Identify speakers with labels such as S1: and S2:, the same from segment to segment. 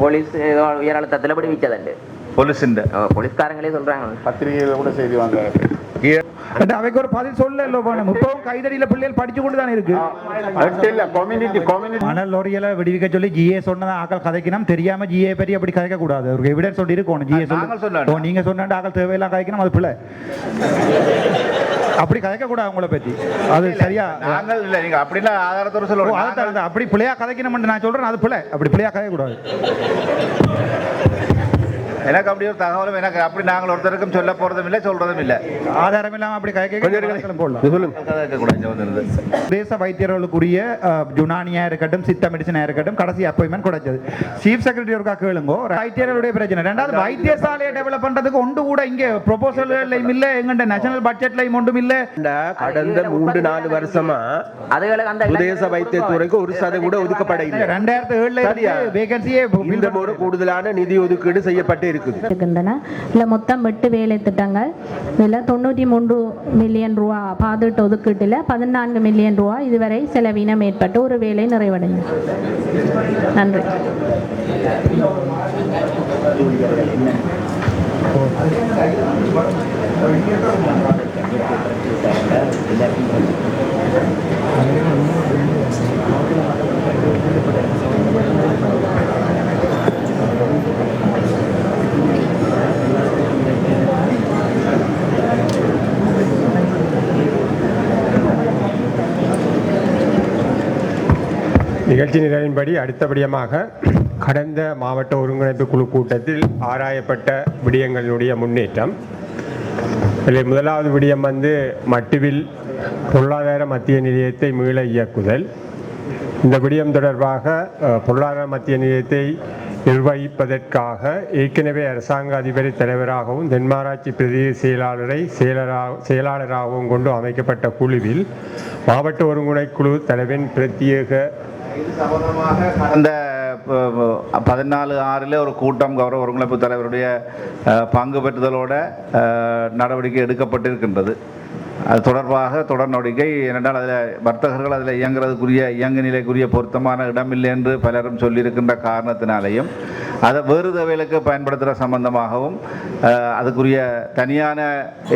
S1: Police police ഏതോ ഉയരളുത്തത്തിൽ പിടിപ്പിച്ചതുണ്ട്
S2: പോലീസിന്റെ.
S1: போலீஸ்காரங்களே சொல்றாங்க
S2: பத்திரிகையில கூட செய்தி
S3: வாங்க அவைக்கு ஒரு பதில் சொல்லல போனோம் இப்பவும் பிள்ளைகள் படிச்சு கொண்டு தானே இருக்கு
S2: இல்ல கம்யூனிட்டி கம்யூனிட்டி
S3: மணல் லோரியல விடுவிக்க சொல்லி ஜிஏ சொன்னதா கதைக்கணும் தெரியாம ஜிஏ பற்றி அப்படி கதைக்க கூடாது ஒரு எவிடன்ஸ் சொல்லி இருக்கணும் ஜிஏ சொல்லி நீங்க சொன்னா ஆக்கள் தேவையெல்லாம் கதைக்கணும் அது பிள்ளை அப்படி கதைக்க கூடாது உங்களை பத்தி. அது சரியா?
S2: நாங்கள் இல்லை நீங்கள் அப்படின்னா ஆதாரத்தோடு
S3: ஓ,
S2: சொல்லுவோம்.
S3: அப்படி பிள்ளையா கதைக்கணும்னு நான் சொல்றேன் அது பிள்ளை அப்படி பிள்ளையா கதைக்க கூடாது
S2: எனக்கு அப்படி ஒரு தகவலும் எனக்கு அப்படி நாங்கள் ஒருத்தருக்கும் சொல்ல போகிறதும் இல்லை சொல்கிறதும் இல்லை.
S3: ஆதாரம் இல்லாம அப்படி கதைக்க போடலாம். தேச வைத்தியர்களுக்குரிய அஹ், யுனானியா இருக்கட்டும் சித்த மெடிசனா இருக்கட்டும் கடைசி அப்பாயின்மெண்ட் கிடைச்சது. சீஃப் செக்ரட்டரி ஒருக்கா கேளுங்க. வைத்தியர்களுடைய பிரச்சனை. ரெண்டாவது வைத்தியசாலையை டெவலப் பண்றதுக்கு ஒன்று கூட இங்க ப்ரொபோசல்லையும் இல்ல எங்கண்ட நேஷனல் பட்ஜெட்லையும் ஒன்றும் இல்ல.
S4: கடந்த மூன்று நாலு வருஷமா
S1: அதுகளுக்கு அந்த
S4: சுதேச வைத்தியத்துறைக்கு ஒரு சதம் கூட ஒதுக்கப்பட இல்லை
S3: ரெண்டாயிரத்தி ஏழுல? வேகன்சியே
S4: இந்த முறை கூடுதலான நிதி ஒதுக்கீடு செய்யப்பட்டு
S5: இருக்கின்றன. இதில் மொத்தம் எட்டு வேலை திட்டங்கள். இதில் தொண்ணூற்றி மூன்று மில்லியன் ரூபா பாதுகாட்டு ஒதுக்கீட்டில் பதினான்கு மில்லியன் ரூபா இதுவரை செலவினம் ஏற்பட்டு ஒரு வேலை நிறைவடையும் நன்றி.
S6: நிகழ்ச்சி நிரலின்படி அடுத்தபடியமாக கடந்த மாவட்ட ஒருங்கிணைப்பு குழு கூட்டத்தில் ஆராயப்பட்ட விடயங்களினுடைய முன்னேற்றம். இதில் முதலாவது விடயம் வந்து மட்டுவில் பொருளாதார மத்திய நிலையத்தை மீள இயக்குதல். இந்த விடயம் தொடர்பாக பொருளாதார மத்திய நிலையத்தை நிர்வகிப்பதற்காக ஏற்கனவே அரசாங்க அதிபரை தலைவராகவும் தென்மாராட்சி பிரதேச செயலாளரை செயலராக செயலாளராகவும் கொண்டு அமைக்கப்பட்ட குழுவில் மாவட்ட ஒருங்கிணைக்குழு தலைவன் பிரத்யேக
S2: கடந்த பதினாலு ஆறில் ஒரு கூட்டம் கௌரவ ஒருங்கிணைப்பு தலைவருடைய அஹ், பங்கு பெற்றுதலோட அஹ், நடவடிக்கை எடுக்கப்பட்டிருக்கின்றது. அது தொடர்பாக தொடர் நடவடிக்கை ஏனென்றால் அதில் வர்த்தகர்கள் அதில் இயங்குறதுக்குரிய இயங்கு நிலைக்குரிய பொருத்தமான இடமில்லை என்று பலரும் சொல்லியிருக்கின்ற காரணத்தினாலேயும் அதை வேறு தவைகளுக்கு பயன்படுத்துகிற சம்பந்தமாகவும் அதுக்குரிய தனியான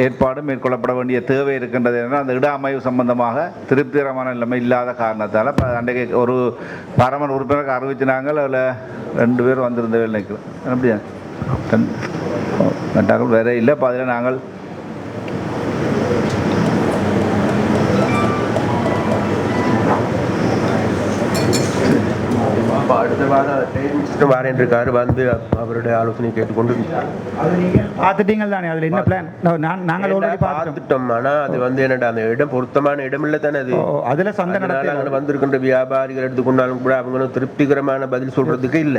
S2: ஏற்பாடு மேற்கொள்ளப்பட வேண்டிய தேவை இருக்கின்றது என்றால் அந்த இட அமைவு சம்பந்தமாக திருப்திகரமான நிலைமை இல்லாத காரணத்தால் இப்போ அன்றைக்கு ஒரு பரமர் உறுப்பினருக்கு அறிவிச்சினாங்க அதில் ரெண்டு பேர் வந்திருந்த வேலை நினைக்கிறேன். அப்படியா? ரெண்டாக்கள் வேற இல்லை. இப்போ அதில் நாங்கள்
S4: minister வாரேன் இருக்காரு வந்து அவருடைய ஆலோசனை கேட்டுக்கொண்டு
S3: தானே அதுல என்ன பிளான் நாங்கள் ஆல்ரெடி பார்த்துட்டோம்.
S4: பார்த்துட்டோம் ஆனா அது வந்து என்னடா அந்த இடம் பொருத்தமான இடம் இல்ல தானே அது?
S3: அதுல சந்தை
S4: அதனால
S3: நடத்த
S4: அங்க வந்திருக்கின்ற வியாபாரிகள் எடுத்துக்கொண்டாலும் கூட அவங்களும் திருப்திகரமான பதில் சொல்றதுக்கு இல்ல.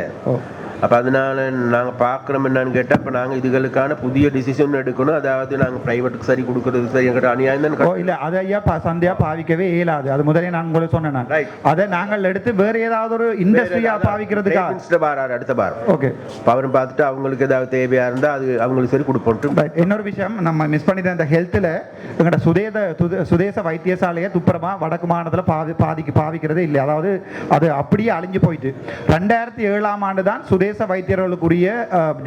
S4: அப்ப அதனால நாங்க பாக்குறோம் என்னன்னு கேட்டா இப்ப நாங்க இதுகளுக்கான புதிய டிசிஷன் எடுக்கணும். அதாவது நாங்க பிரைவேட்டுக்கு சரி கொடுக்கறது சரி எங்கிட்ட அநியாயம் தான்
S3: இல்ல அதை ஐயா பா- சந்தையா பாவிக்கவே இயலாது. அது முதலே நான் உங்களுக்கு சொன்னேன். அதை நாங்கள் எடுத்து வேற ஏதாவது ஒரு இண்டஸ்ட்ரியா பாவிக்கிறதுக்கா
S4: பாராரு அடுத்த வாரம்
S3: ஓகே
S4: அவரும் பார்த்துட்டு அவங்களுக்கு ஏதாவது தேவையா இருந்தா அது அவங்களுக்கு சரி கொடுப்போம்.
S3: இன்னொரு விஷயம் நம்ம மிஸ் பண்ணிட்ட இந்த ஹெல்த்தில் எங்கள்ட சுதேத சுத- சுதேச வைத்தியசாலையை துப்புரமா வடக்கு மாநிலத்தில் பாவி பாதிக்கு பாவிக்கிறதே இல்லை. அதாவது அது அப்படியே அழிஞ்சு போயிட்டு. ரெண்டாயிரத்தி ஏழாம் ஆண்டு தான் சுதேச வைத்தியர்களுக்குரிய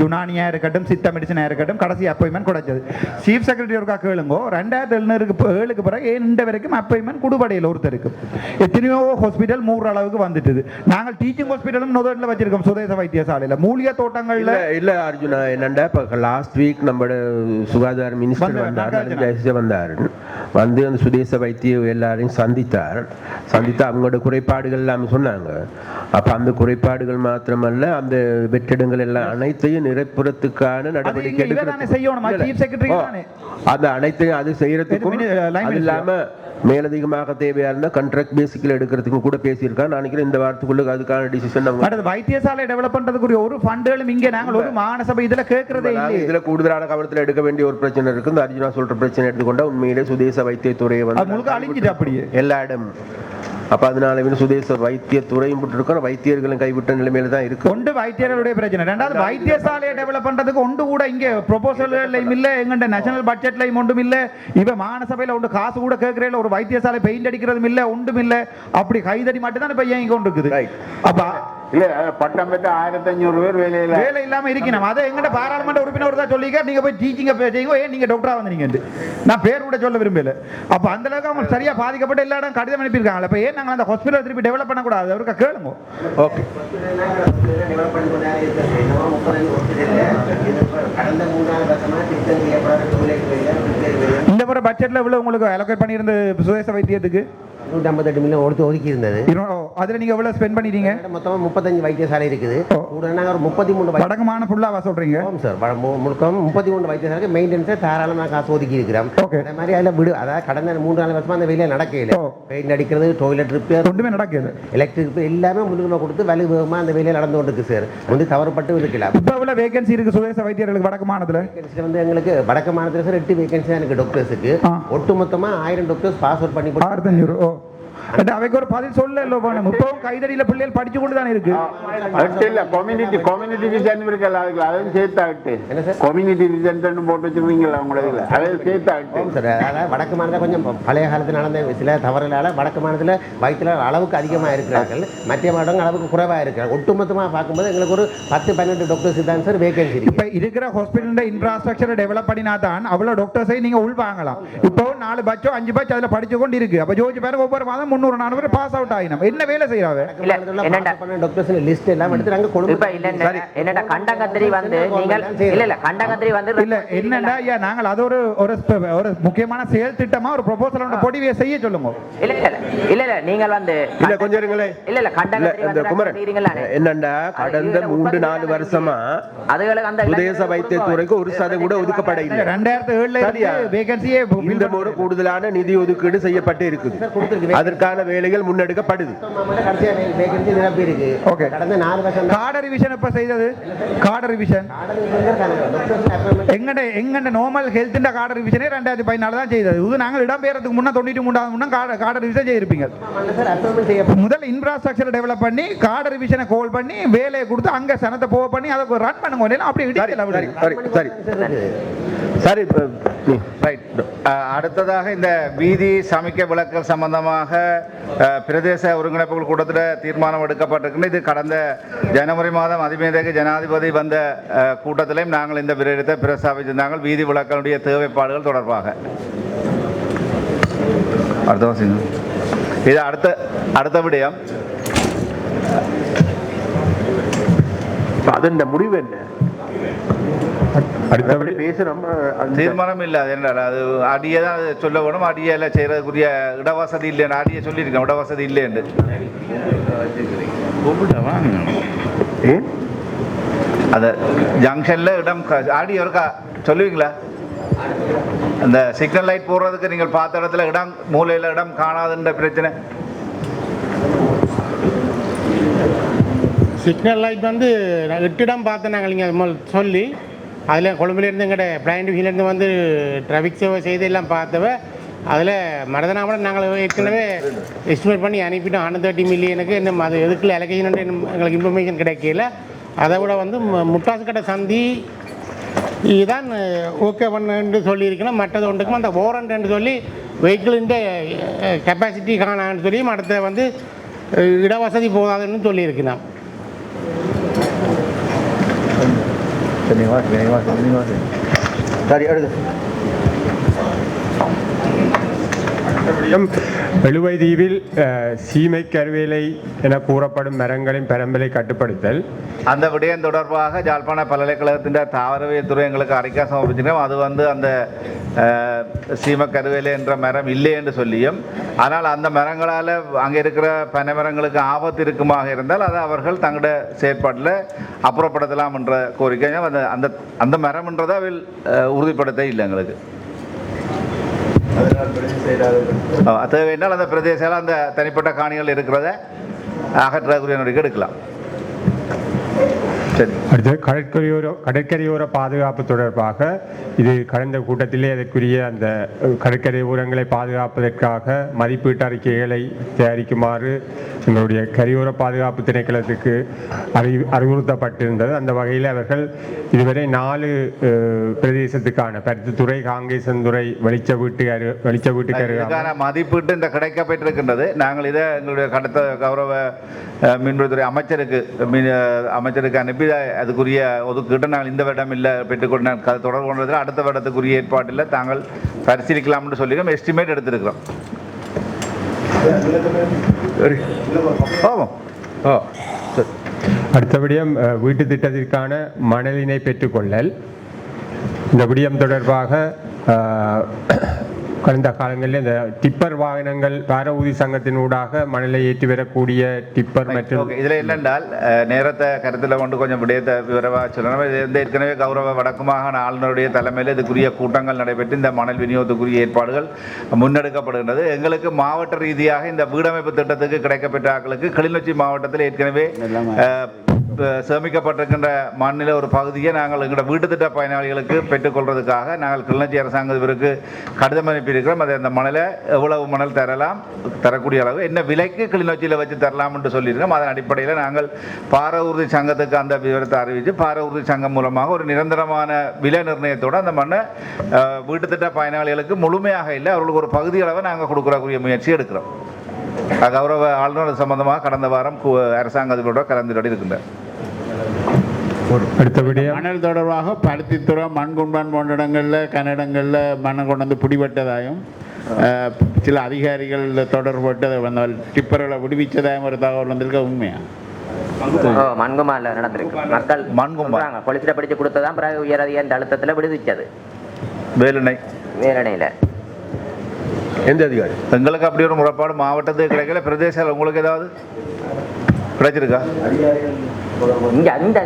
S3: யுனானியா இருக்கட்டும் சித்த மெடிசனா இருக்கட்டும் கடைசி அப்பாயின்மெண்ட் கிடைச்சது. சீஃப் செக்ரட்டரி ஒருக்கா கேளுங்கோ. ரெண்டாயிரத்தி எழுநூறுக்கு ஏழுக்கு பிறகு இந்த வரைக்கும் அப்பாயின்மெண்ட் குடுபடையில் ஒருத்தருக்கு. எத்தனையோ ஹாஸ்பிட்டல் மூன்று அளவுக்கு வந்துட்டுது. நாங்கள் டீச்சிங் ஹாஸ்பிட்டலும் நுதட்டில் வச்சிருக்கோம் சுதேச வைத்தியசாலையில். மூலிகை தோட்டங்கள்ல
S4: இல்ல அர்ஜுனா என்னண்டா இப்ப லாஸ்ட் வீக் நம்மளோட சுகாதார மினிஸ்டர்
S3: வந்தார்,
S4: வந்தார். வந்து அந்த சுதேச வைத்திய எல்லாரையும் சந்தித்தார். சந்தித்து அவங்களோட குறைபாடுகள் எல்லாமே சொன்னாங்க. அப்ப அந்த குறைபாடுகள் மாத்திரமல்ல அந்த வெற்றிடங்கள் எல்லாம் அனைத்தையும் நிறைப்புறத்துக்கான நடவடிக்கை? இல்ல, இல்ல. அந்த அனைத்தையும் அது செய்யறதுக்கும்
S3: minister.
S4: இல்லாம மேலதிகமாக தேவையா இருந்தா கான்ட்ராக்ட் பேசிக்கல எடுக்கிறதுக்கும் கூட பேசியிருக்கான் நான் நினைக்கிறேன் இந்த வாரத்துக்குள்ள அதுக்கான டிசிஷன் அவங்க
S3: வைத்தியசாலை டெவலப் பண்றதுக்குரிய ஒரு ஃபண்டுகளும் இங்க நாங்கள் ஒரு மாநசபை இதுல கேட்கறதே இல்லையே
S4: இதுல கூடுதலான கவனத்துல எடுக்க வேண்டிய ஒரு பிரச்சனை இருக்கு இந்த அர்ஜுனா சொல்ற பிரச்சனை எடுத்துக்கொண்டா உண்மையிலே சுதேச வைத்தியத்துறையை வந்து
S3: முழுக்க அழிஞ்சிட்டு அப்படியே
S4: எல்லா இடமும் அப்ப அதனால வந்து சுதேச வைத்தியத்துறையும் விட்டுருக்கோம் வைத்தியர்களும் கைவிட்ட நிலைமையில தான் இருக்கு.
S3: ஒன்று வைத்தியர்களுடைய பிரச்சனை. ரெண்டாவது வைத்தியசாலையை டெவலப் பண்றதுக்கு ஒன்று கூட இங்க ப்ரொபோசல்லையும் இல்ல எங்கண்ட நேஷனல் பட்ஜெட்லையும் ஒன்றும் இல்ல. இவ மாநசபையில ஒன்று காசு கூட கேட்கறதுல ஒரு வைத்தியசாலை பெயிண்ட் அடிக்கிறதும் இல்ல ஒன்றும் இல்ல. அப்படி கைதடி மட்டும் தான் இப்ப இயங்கி கொண்டு இருக்குது
S4: Right.
S3: அப்ப
S7: இல்ல பட்டம் பெற்ற ஆயிரத்தி அஞ்சூறு பேர் வேலையில.
S3: வேலை இல்லாம இருக்கணும். அதை எங்கிட்ட பாராளுமன்ற உறுப்பினர் தான் சொல்லிக்க நீங்க போய் டீச்சிங்க செய்யுங்க. ஏன் நீங்க டாக்டரா வந்தீங்க நான் பேர் கூட சொல்ல விரும்பல. அப்ப அந்த அளவுக்கு அவங்க சரியா பாதிக்கப்பட்ட எல்லா இடம் கடிதம் அனுப்பியிருக்காங்களா அப்ப ஏன் நாங்க அந்த ஹாஸ்பிட்டல் திருப்பி டெவலப் பண்ணக்கூடாது அவருக்கு கேளுங்க.
S4: ஓகே
S3: இந்த முறை பட்ஜெட்ல இவ்வளவு உங்களுக்கு அலோகேட் பண்ணியிருந்த சுதேச வைத்தியத்துக்கு?
S8: நூற்றி ஐம்பத்தெட்டு மில்லியன் ஒடுத்து ஒதுக்கி இருந்தது
S3: அதுல நீங்க எவ்வளவு ஸ்பெண்ட் பண்ணிட்டீங்க?
S8: மொத்தமாக முப்பத்தஞ்சு வைத்தியசாலை இருக்குது. கூட நாங்கள் ஒரு முப்பத்தி மூணு
S3: வடக்குமான ஃபுல்லாவா சொல்றீங்க?
S8: ஆமாம் சார் வ- மு- முழுக்க முப்பத்தி மூணு வைத்தியசாலைக்கு மெயின்டெனன்ஸை தாராளமாக காசு ஒதுக்கி இருக்கிறோம்
S3: Okay.
S8: அதே மாதிரி அதில் விடு அதாவது கடந்த மூன்று நாலு வருஷமா அந்த வேலையை நடக்கையில். பெயிண்ட் அடிக்கிறது டாய்லெட் ரிப்பேர்
S3: ஒன்றுமே நடக்குது
S8: எலக்ட்ரிக் ரிப்பேர் எல்லாமே முன்னுரிமை கொடுத்து வேலை வேகமாக அந்த வேலையை நடந்து கொண்டு இருக்கு சார். வந்து தவறுபட்டு இருக்கல.
S3: இப்ப எவ்வளவு வேகன்சி இருக்கு சுதேச வைத்தியர்களுக்கு வடக்கு மாநிலத்துல
S8: வேகன்சி வந்து எங்களுக்கு வடக்கு மாநிலத்தில் சார் எட்டு வேகன்சி தான் எனக்கு டாக்டர்ஸுக்கு
S3: ஆ.
S8: ஒட்டு மொத்தமாக ஆயிரம் டாக்டர்ஸ் பாஸ் அவுட் பண்ணி போட்டு
S3: அவைக்கு ஒரு பதில் சொல்ல இல்லை போன இப்பவும் கைதடியில பிள்ளைகள் படிச்சு கொண்டு தானே இருக்கு
S7: இல்ல கம்யூனிட்டி கம்யூனிட்டி இருக்குல்ல அதுக்கு அதையும் சேர்த்து போட்டு வச்சிருக்கீங்களா உங்களுக்கு அதையும் சேர்த்து ஆட்டு
S8: ஆமாம் சார் அதாவது வடக்கு மாநிலத்தில் கொஞ்சம் பழைய காலத்தில் நடந்த சில தவறுகளால் வடக்கு மாநிலத்தில் வயிற்றில் அளவுக்கு அதிகமாக இருக்கிறார்கள். மத்திய மாநிலம் அளவுக்கு குறைவாக இருக்கிறாங்க ஒட்டுமொத்தமாக பார்க்கும்போது எங்களுக்கு ஒரு பத்து பன்னெண்டு டாக்டர்ஸ் தான் சார் வேகன்சி இருக்கு.
S3: இப்ப இருக்கிற ஹாஸ்பிட்டல் இன்ஃப்ராஸ்ட்ரக்சரை டெவலப் பண்ணினா தான் அவ்வளவு டாக்டர்ஸை நீங்க உள் வாங்கலாம் இப்போ நாலு பட்சம் அஞ்சு பட்சம் அதுல படிச்சு கொண்டு இருக்கு. அப்ப ஜோஜி பேர் ஒவ்வொரு மாதம் முந்நூறு நானூறு பேர் பாஸ் அவுட் ஆகினோம் என்ன வேலை செய்யறாங்க
S1: இல்ல, என்னடா?
S8: டாக்டர்ஸ் லிஸ்ட் எல்லாம் எடுத்து நாங்கள் கொண்டு
S1: இப்ப இல்ல என்னடா கண்டங்கத்திரி வந்து நீங்கள் இல்ல இல்ல கண்டங்கத்திரி வந்து
S3: இல்ல என்னடா ஐயா நாங்கள் அது ஒரு ஒரு ஸ்ப- ஒரு முக்கியமான செயல் திட்டமா ஒரு ப்ரொபோசல் பொடிவை செய்ய சொல்லுங்க.
S1: இல்ல இல்ல இல்ல இல்ல நீங்கள் வந்து
S4: இல்ல கொஞ்சம் இருங்களே.
S1: இல்ல இல்ல
S4: இல்ல
S1: கண்டங்கத்திரி
S4: இந்த
S1: வந்து
S4: குமரன்
S1: செய்றீங்களா?
S4: என்னண்டா கடந்த
S1: அது
S4: மூன்று நாலு வருஷமா
S1: அதுகளுக்கு அந்த
S4: சுதேச வைத்தியத்துறைக்கு ஒரு கூட ஒதுக்கப்பட இல்லை
S3: ரெண்டாயிரத்தி ஏழுல? வேகன்சியே
S4: இந்த முறை கூடுதலான நிதி ஒதுக்கீடு செய்யப்பட்டு இருக்குது அதற்கான வேலைகள் முன்னெடுக்கப்படுது.
S3: கார்டு ரிவிஷன் எப்ப செய்தது? கார்டு ரிவிஷன் எங்கட எங்கட நார்மல் ஹெல்த் கார்டு ரிவிஷனே ரெண்டாயிரத்தி பதினாலு தான் செய்தது. இது நாங்கள் இடம்பெயர்றதுக்கு முன்னே தொண்ணூற்றி மூணாவது முன்னே கார்டு கார்டு ரிவிஷன் செய்திருப்பீங்க.
S8: சார் அப்பாயின்மெண்ட் செய்ய
S3: முதல் இன்ஃப்ராஸ்ட்ரக்சர் டெவலப் பண்ணி கார்டு ரிவிஷனை கோல் பண்ணி வேலையை கொடுத்து அங்க சனத்தை போக பண்ணி அதை ரன் பண்ணுங்க இல்லைன்னா அப்படி
S4: சரி
S3: இடிக்கல
S4: சரி
S3: அப்படி.
S4: சரி இப்ப
S2: ரைட் அடுத்ததாக இந்த வீதி சமிக்க விளக்கல் சம்பந்தமாக பிரதேச ஒருங்கிணைப்புகள் கூட்டத்தில் தீர்மானம் எடுக்கப்பட்டிருக்குன்னு இது கடந்த ஜனவரி மாதம் அதிமேதக ஜனாதிபதி வந்த கூட்டத்திலையும் நாங்கள் இந்த விரயத்தை பிரஸ்தாபிச்சிருந்தாங்க வீதி விளக்கனுடைய தேவைப்பாடுகள் தொடர்பாக. அடுத்த. இது அடுத்த அடுத்த விடயம்.
S4: அதன் முடிவு என்ன?
S6: அடுத்தபடி
S4: பேசுறோம்
S2: தீர்மானம் இல்லை அது என்ன அது அடியை தான் அது சொல்ல வேணும் அடியில் செய்கிறதுக்குரிய இடவசதி இல்லைன்னு அடியை சொல்லியிருக்கேன் இடவசதி இல்லைன்னு.
S4: ஏன்
S2: அந்த ஜங்ஷனில் இடம் க- ஆடி ஒருக்கா சொல்லுவீங்களா? அந்த சிக்னல் லைட் போடுறதுக்கு நீங்கள் பார்த்த இடத்துல இடம் மூலையில் இடம் காணாதுன்ற பிரச்சனை.
S9: சிக்னல் லைட் வந்து நான் எட்டு இடம் பார்த்தேன் நாங்கள் இங்கே சொல்லி. அதில் கொழும்புலேருந்து எங்கள்கிட்ட பிளைண்ட் வீலேருந்து வந்து டிராஃபிக் சேவை செய்து எல்லாம் பார்த்தவ அதில் மரதனாமடம் நாங்கள் ஏற்கனவே எஸ்டிமேட் பண்ணி அனுப்பிட்டோம். ஹண்ட்ரட் தேர்ட்டி மில்லியனுக்கு இன்னும் அது எதுக்குள்ள அலகேஷன் எங்களுக்கு இன்ஃபர்மேஷன் கிடைக்கல. அதை விட வந்து மு- முட்டாசுக்கட்டை சந்தி இதுதான் ஓகே பண்ணுன்னு சொல்லியிருக்கணும். மற்றது ஒன்றுக்கும் அந்த வாரண்ட்னு சொல்லி வெஹிக்கிளின் கெப்பாசிட்டி காணான்னு சொல்லி அடுத்த வந்து அஹ், இடவசதி போதாதுன்னு சொல்லியிருக்கிறோம்
S4: சரி அடுத்து
S6: எழுவை தீவில் சீமை கருவேலை என கூறப்படும் மரங்களின் பரம்பலை கட்டுப்படுத்தல்.
S2: அந்த விடயம் தொடர்பாக ஜாழ்ப்பாண பல்கலைக்கழகத்தின் தாவரவியல் துறை எங்களுக்கு அறிக்கை சமர்ப்பிச்சிருக்கோம் அது வந்து அந்த அஹ், சீமக்கருவேலை என்ற மரம் இல்லை என்று சொல்லியும் ஆனால் அந்த மரங்களால் அங்கே இருக்கிற பனை மரங்களுக்கு ஆபத்து இருக்குமாக இருந்தால் அதை அவர்கள் தங்களோட செயற்பாட்டில் அப்புறப்படுத்தலாம் என்ற கோரிக்கை அந்த அந்த அந்த மரம்ன்றதை அவில் உறுதிப்படுத்த இல்லை எங்களுக்கு. அஹ், அந்த பிரதேசத்தில் அந்த தனிப்பட்ட காணிகள் இருக்கிறத அகற்றக்கூடிய நடவடிக்கை எடுக்கலாம். சரி.
S6: அடுத்து கடற்கரையோர கடற்கரையோர பாதுகாப்பு தொடர்பாக இது கடந்த கூட்டத்திலே அதற்குரிய அந்த கடற்கரை ஓரங்களை பாதுகாப்பதற்காக மதிப்பீட்டு அறிக்கைகளை தயாரிக்குமாறு எங்களுடைய கரையோர பாதுகாப்பு திணைக்களத்துக்கு அறி அறிவுறுத்தப்பட்டிருந்தது. அந்த வகையில் அவர்கள் இதுவரை நாலு பிரதேசத்துக்கான பருத்தித்துறை காங்கேசன்துறை வெளிச்ச வீட்டு அரு வெளிச்ச வீட்டுக்கு
S2: இதுக்கான மதிப்பீட்டு இந்த கிடைக்கப்பட்டிருக்கின்றது நாங்கள் இதை எங்களுடைய கடத்த கௌரவ மின்வெளித்துறை அமைச்சருக்கு மின் அமைச்சருக்கு அனுப்பி அதுக்குரிய அதுக்குரிய ஒதுக்கீட்டை நாங்கள் இந்த வருடம் இல்லை பெற்றுக்கொண்ட தொடர்பு கொண்டதில் அடுத்த வருடத்துக்குரிய ஏற்பாட்டில் தாங்கள் பரிசீலிக்கலாம்னு சொல்லி எஸ்டிமேட் எடுத்திருக்கிறோம். ஆமாம்
S4: ஓ சரி.
S6: அடுத்தபடியும் வீட்டு திட்டத்திற்கான மணலினை பெற்றுக்கொள்ளல். இந்த விடியம் தொடர்பாக கடந்த காலங்களில் இந்த டிப்பர் வாகனங்கள் பார ஊதி சங்கத்தினூடாக மணலை ஏற்றி வரக்கூடிய டிப்பர் மற்றும்
S2: இதில் என்னென்றால் நேரத்தை கருத்தில் கொண்டு கொஞ்சம் விடயத்தை விவரமாக சொல்லணும். இது வந்து ஏற்கனவே கௌரவ வடக்கு மாகாண ஆளுநருடைய தலைமையில் இதுக்குரிய கூட்டங்கள் நடைபெற்று இந்த மணல் விநியோகத்துக்குரிய ஏற்பாடுகள் முன்னெடுக்கப்படுகின்றது. எங்களுக்கு மாவட்ட ரீதியாக இந்த வீடமைப்பு திட்டத்துக்கு கிடைக்கப்பெற்ற ஆட்களுக்கு கிளிநொச்சி மாவட்டத்தில் ஏற்கனவே சேமிக்கப்பட்டிருக்கின்ற மண்ணில் ஒரு பகுதியை நாங்கள் எங்களோட வீட்டு திட்ட பயனாளிகளுக்கு பெற்றுக்கொள்வதற்காக நாங்கள் கிளிநொச்சி அரசாங்கத்திற்கு கடிதம் அனுப்பியிருக்கிறோம் அதை அந்த மணலை எவ்வளவு மணல் தரலாம் தரக்கூடிய அளவு என்ன விலைக்கு கிளிநொச்சியில் வச்சு தரலாம் என்று சொல்லியிருக்கோம் அதன் அடிப்படையில் நாங்கள் பார உறுதி சங்கத்துக்கு அந்த விவரத்தை அறிவித்து பார உறுதி சங்கம் மூலமாக ஒரு நிரந்தரமான விலை நிர்ணயத்தோடு அந்த மண்ணை வீட்டுத்திட்ட பயனாளிகளுக்கு முழுமையாக இல்லை அவர்களுக்கு ஒரு பகுதி அளவை நாங்கள் கொடுக்கக்கூடிய முயற்சி எடுக்கிறோம். கௌரவ ஆளுநர் சம்பந்தமாக கடந்த வாரம் கு- அரசாங்க அதிபரோட கலந்துரையாடி இருக்கின்றார்.
S6: அடுத்தபடியாக
S7: மணல் தொடர்பாக பருத்தித்துறை மண்குண்டான் போன்ற இடங்களில் கன்னடங்களில் மண்ணை கொண்டு வந்து பிடிபட்டதாயும் சில அதிகாரிகள் தொடர்பட்டு அந்த டிப்பர்களை விடுவிச்சதாயும் ஒரு தகவல் வந்திருக்க. உண்மையா?
S1: ஓ மண்குமாரில் நடந்திருக்கு. மக்கள்
S2: மண்குமார்.
S1: சொல்றாங்க போலீஸில் பிடிச்சு கொடுத்ததான் பிறகு உயர் அதிகாரி அழுத்தத்தில் விடுவிச்சது?
S2: வேலுணை.
S1: வேலணையில்.
S4: எந்த அதிகாரி?
S2: எங்களுக்கு அப்படி ஒரு முறைப்பாடு மாவட்டத்துக்கு கிடைக்கல பிரதேச உங்களுக்கு ஏதாவது கிடைச்சிருக்கா?
S1: இங்கே அந்த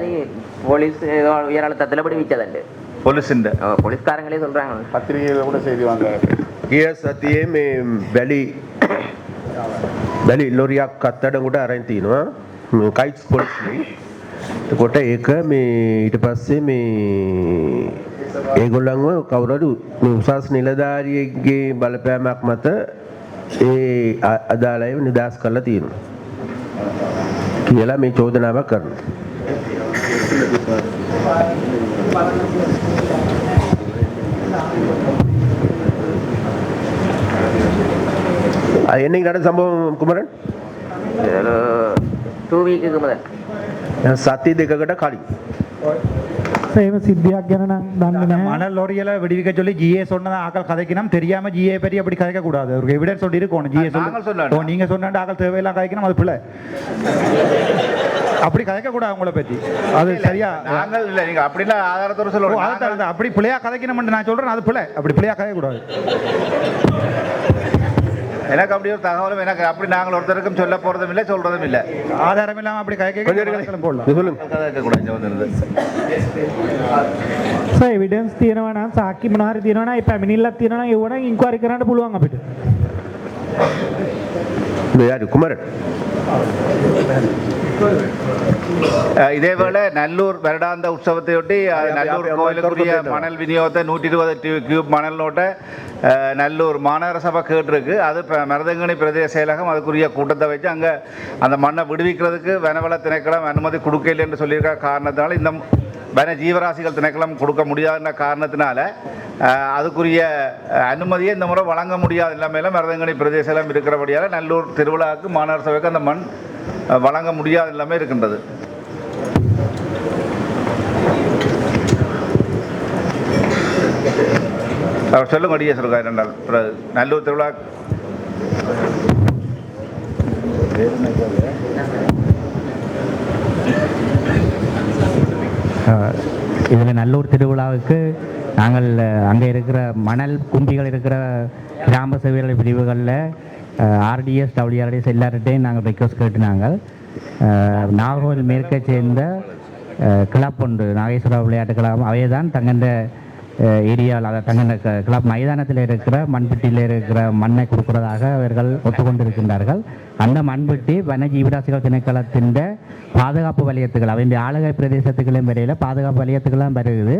S1: போலீஸ் ஏதோ உயர் அழுத்தத்தில் விடுவிச்சதுண்டு
S2: போலீஸின்
S1: ஓ, போலீஸ்காரங்களே சொல்றாங்க
S7: பத்திரிகையில் கூட செய்தி வாங்க
S4: ගිය සතියේ මේ බැලි බැලි ලොරියක් අත්තඩකුට අරන් තිනවා කයිස් පොලිස්ලි කොට ඒක මේ ඊට පස්සේ මේ ඒගොල්ලන්ව කවුරඩු උසස් නිලධාරියගේ බලපෑමක් මත ඒ අ- අදාළයව නිදස් කරලා තියෙනවා කියලා මේ චෝදනාවක් කරන அது என்னைக்கு நடந்த சம்பவம் குமரன்
S1: டூ வீக்குக்கு முதல்
S4: සති දෙකකට කලින්
S10: එහෙම සිද්ධියක් ගැන නම් දන්නේ නැහැ.
S3: மணல் லொரியில விடுவிக்க சொல்லி ஜிஏ சொன்னதா ஆக்கள் கதைக்கணும் தெரியாம ஜிஏ பற்றி அப்படி கதைக்க கூடாது ஒரு எவிடன்ஸ் சொல்லி இருக்கணும் ஜிஏ
S2: நாங்கள் சொன்னோம்.
S3: ஓ நீங்க சொன்ன ஆக்கள் தேவையெல்லாம் கதைக்கணும் அது பிள்ளை அப்படி கதைக்க கதைக்கக்கூடாது அவங்கள பத்தி. அது சரியா?
S2: நாங்கள் இல்லை நீங்கள் அப்படிலாம் ஆதாரத்தோட சொல்லுவோம்
S3: ஆதாரத்தை அப்படி பிள்ளையாக கதைக்கணும் நான் சொல்றேன் அது பிள்ளை அப்படி பிள்ளையாக கதைக்கக்கூடாது.
S2: எனக்கு அப்படி ஒரு தகவலும் எனக்கு அப்படி நாங்கள் ஒருத்தருக்கும் சொல்ல போறதும் இல்லை சொல்றதும் இல்லை.
S3: ஆதாரம் இல்லாம அப்படி கொஞ்சம் போடலாம்.
S4: சொல்லுங்க.
S10: సో ఎవిడెన్స్ తీయనవనా సాక్షి మనారి తీయనవనా ఈ పెమినిల్ల తీయనవనా ఇవ్వడం ఇంకో అరికరాంటే
S4: పులువాంగ పెట్టు యారు
S2: కుమారుడు இதேவேளை நல்லூர் வருடாந்த உற்சவத்தையொட்டி நல்லூர் கோயிலுக்குரிய மணல் விநியோகத்தை நூற்றி இருபது கியூப் மணல் நோட்டை நல்லூர் மாநகர சபை கேட்டிருக்கு. அது இப்போ மருதங்கனி பிரதேச செயலகம் அதுக்குரிய கூட்டத்தை வச்சு அங்கே அந்த மண்ணை விடுவிக்கிறதுக்கு வனவள திணைக்களம் அனுமதி கொடுக்கல என்று சொல்லியிருக்க காரணத்தினால இந்த வன ஜீவராசிகள் திணைக்களம் கொடுக்க முடியாதுன்ற காரணத்தினால அதுக்குரிய அனுமதியை இந்த முறை வழங்க முடியாத. நிலைமையில் மருதங்கனி பிரதேசம் இருக்கிறபடியால் நல்லூர் திருவிழாவுக்கு மாநகர சபைக்கு அந்த மண் வழங்க முடியாத எல்லாமே இருக்கின்றது. அவர் சொல்லுங்க அடியே சொல்லுங்க ரெண்டால் பிறகு நல்லூர் திருவிழா.
S11: இதில் நல்லூர் திருவிழாவுக்கு நாங்கள் அங்கே இருக்கிற மணல் கும்பிகள் இருக்கிற கிராம சேவையாளர் பிரிவுகளில் ஆர்டிஎஸ் டபிள்யூஆர்டிஎஸ் எல்லார்கிட்டையும் நாங்கள் ரெக்வஸ்ட் நாங்கள் நாகர்கோவில் மேற்கை சேர்ந்த கிளப் ஒன்று நாகேஸ்வரா விளையாட்டு கிளப் அவையே தான் தங்கண்ட ஏரியாவில் அதை தங்க கிளப் மைதானத்தில் இருக்கிற மண்பெட்டியில் இருக்கிற மண்ணை கொடுக்கிறதாக அவர்கள் ஒத்துக்கொண்டிருக்கின்றார்கள். அந்த மண்பெட்டி வனஜீவராசிகள் திணைக்களத்தின் பாதுகாப்பு வலயத்துகள் அவருடைய ஆளுகை பிரதேசத்துக்களையும் வரையில் பாதுகாப்பு வலயத்துக்கெல்லாம் வருகுது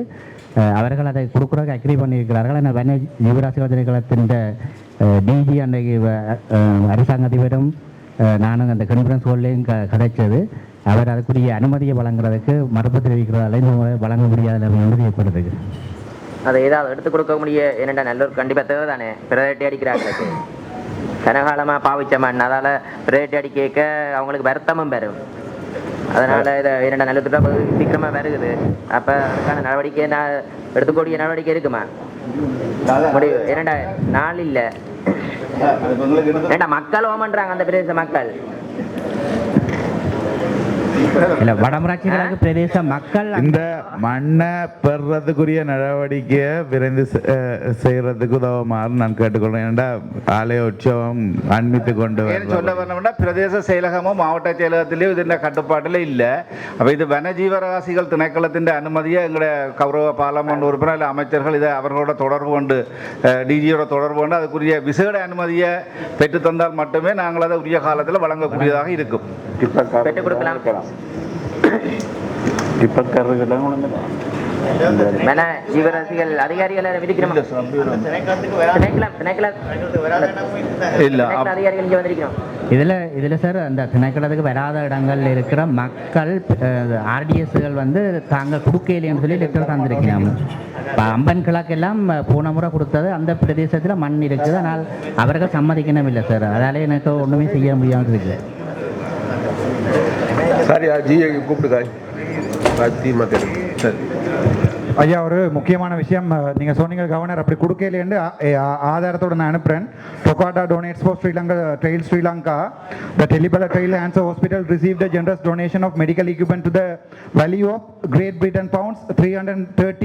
S11: அவர்கள் அதை கொடுக்குறதுக்கு அக்ரி பண்ணியிருக்கிறார்கள். ஆனால் வன ஜீவராசிகள் திணைக்களத்தின் டிஜி அன்றைக்கு வ- அரசாங்க அதிபரும் நானும் அந்த கன்ஃபரன்ஸ் ஹோல்லையும் க கிடைச்சது அவர் அதுக்குரிய அனுமதியை வழங்குறதுக்கு மறுப்பு தெரிவிக்கிறதால இந்த வழங்க முடியாத நிலைமை வந்து
S1: அதை ஏதாவது எடுத்து கொடுக்க முடிய? என்னடா நல்லூர் கண்டிப்பாக தேவை தானே பிரதட்டி அடிக்கிறாங்களுக்கு கனகாலமாக பாவிச்ச மண். அதால் பிரதட்டி அடிக்க அவங்களுக்கு வருத்தமும் பெறும். அதனால் இதை இரண்டு நல்லூர் சீக்கிரமாக வருகுது. அப்போ அதுக்கான நடவடிக்கை நான் எடுத்துக்கூடிய நடவடிக்கை இருக்குமா? முடிவு. என்னடா நாள் இல்லை. ஏண்டா மக்கள் ஓமன்றாங்க அந்த பிரதேச மக்கள்.
S11: இல்லை வடமராட்சி கிழக்கு பிரதேச மக்கள்
S2: இந்த மண்ணை பெறுறதுக்குரிய நடவடிக்கையை விரைந்து செய்யறதுக்கு உதவுமாறு நான் கேட்டுக்கொள்றேன் ஏன்டா ஆலய உற்சவம் அண்மித்து கொண்டு சொல்ல வரணும்னா பிரதேச செயலகமும் மாவட்ட செயலகத்திலேயும் இது கட்டுப்பாட்டில் இல்லை. அப்போ இது வனஜீவராசிகள் திணைக்களத்தின் அனுமதியை எங்களுடைய கௌரவ பாராளுமன்ற உறுப்பினர் இல்லை அமைச்சர்கள் இதை அவர்களோட தொடர்பு கொண்டு டிஜியோட தொடர்பு கொண்டு அதுக்குரிய விசேட அனுமதியை பெற்று தந்தால் மட்டுமே நாங்கள் அதை உரிய காலத்தில் வழங்கக்கூடியதாக இருக்கும்.
S1: பெற்றுக் கொடுக்கலாம்.
S7: இப்போ
S1: ஜீவராசிகள் அதிகாரிகளை இங்கே வந்திருக்கிறோம்.
S11: இதில் இதில் சார் அந்த திணைக்களத்துக்கு வராத இடங்கள்ல இருக்கிற மக்கள் ஆர்டிஎஸ்கள் வந்து தாங்கள் கொடுக்கலைன்னு சொல்லி லெட்டர் தந்திருக்கிறாங்க. இப்போ அம்பன் கிழக்கெல்லாம் போன முறை கொடுத்தது அந்த பிரதேசத்தில் மண் இருக்குது ஆனால் அவர்கள் சம்மதிக்கணும் இல்லை சார். அதால எனக்கு ஒன்றுமே செய்ய முடியாமல் இருக்குது
S4: சரி ஜியை கூப்பிட்டுக்கா தீர்மானம் தெரியும்
S2: சரி.
S3: ஐயா ஒரு முக்கியமான விஷயம். நீங்கள் சொன்னீங்க கவர்னர் அப்படி கொடுக்கலையேண்டு ஆதாரத்தோட நான் அனுப்புறேன். டொகாட்டா donates for Sri Lanka trail Sri Lanka. The Tellippalai trail cancer hospital receive the generous donation of medical equipment to the value of Great Britain pounds three hundred thirty